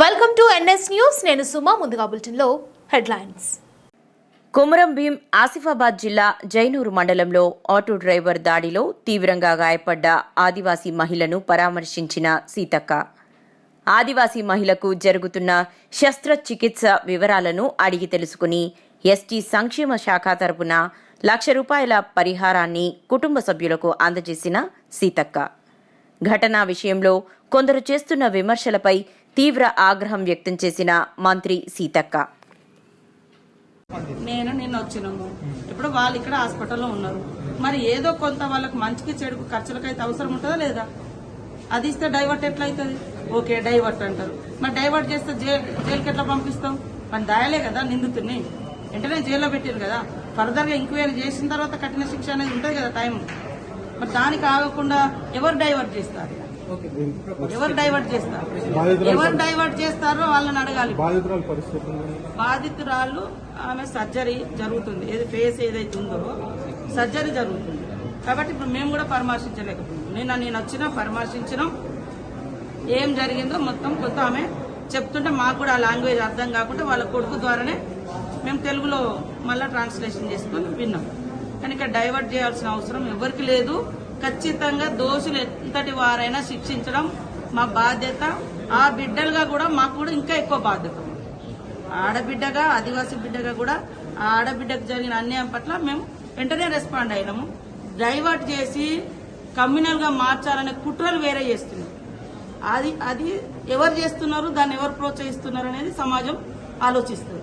Welcome to NS news నేను సుమా ముందుగా బులెటిన్లో హెడ్లైన్స్. కుమరం భీం ఆసిఫాబాద్ జిల్లా జైనూరు మండలంలో ఆటో డ్రైవర్ దాడిలో తీవ్రంగా గాయపడ్డ ఆదివాసీ మహిళను పరామర్శించిన సీతక్క. ఆదివాసీ మహిళకు జరుగుతున్న శస్త్రచికిత్స వివరాలను అడిగి తెలుసుకుని ఎస్టీ సంక్షేమ శాఖ తరపున లక్ష రూపాయల పరిహారాన్ని కుటుంబ సభ్యులకు అందజేసిన సీతక్క. ఘటనా విషయంలో కొందరు చేస్తున్న విమర్శలపై తీవ్ర ఆగ్రహం వ్యక్తం చేసిన మంత్రి సీతక్క. నేను నిన్న వచ్చినాము. ఇప్పుడు వాళ్ళు ఇక్కడ హాస్పిటల్లో ఉన్నారు. మరి ఏదో కొంత వాళ్ళకి మంచికి చెడుకు ఖర్చులకైతే అవసరం ఉంటుందా లేదా? అది ఇస్తే డైవర్ట్ ఎట్లా అవుతుంది ఓకే డైవర్ట్ అంటారు. మరి డైవర్ట్ చేస్తే జైలు జైలుకి ఎట్లా పంపిస్తాం? మన దాయలే కదా నిందితుడిని. వెంటనే జైల్లో పెట్టారు కదా. ఫర్దర్గా ఎంక్వైరీ చేసిన తర్వాత కఠిన శిక్ష అనేది ఉంటుంది కదా టైం మరి దానికి ఆగకుండా ఎవరు డైవర్ట్ చేస్తారు? ఎవరు డైవర్ట్ చేస్తారు? ఎవరు డైవర్ట్ చేస్తారో వాళ్ళని అడగాలి. బాధితురాలు పరిస్థితి బాధితురాలు ఆమె సర్జరీ జరుగుతుంది. ఏది ఫేస్ ఏదైతే ఉందో సర్జరీ జరుగుతుంది. కాబట్టి ఇప్పుడు మేము కూడా పరామర్శించలేకపోతున్నాం నిన్న నేను వచ్చినా పరామర్శించినాం. ఏం జరిగిందో మొత్తం కొంత ఆమె చెప్తుంటే మాకు కూడా ఆ లాంగ్వేజ్ అర్థం కాకుండా వాళ్ళ కొడుకు ద్వారానే మేము తెలుగులో మళ్ళీ ట్రాన్స్లేషన్ చేసుకొని విన్నాం. కనుక డైవర్ట్ చేయాల్సిన అవసరం ఎవరికి లేదు. ఖచ్చితంగా దోషులు ఎంతటి వారైనా శిక్షించడం మా బాధ్యత. ఆ బిడ్డలుగా కూడా మాకు కూడా ఇంకా ఎక్కువ బాధ్యత. ఉంది. ఆడబిడ్డగా ఆదివాసీ బిడ్డగా కూడా ఆ ఆడబిడ్డకు జరిగిన అన్యాయం పట్ల మేము వెంటనే రెస్పాండ్ అయినాము. డైవర్ట్ చేసి కమ్యూనల్గా మార్చాలనే కుట్రలు వేరే చేస్తున్నారు. అది అది ఎవరు చేస్తున్నారు దాన్ని ఎవరు ప్రోత్సహిస్తున్నారు అనేది సమాజం ఆలోచిస్తుంది.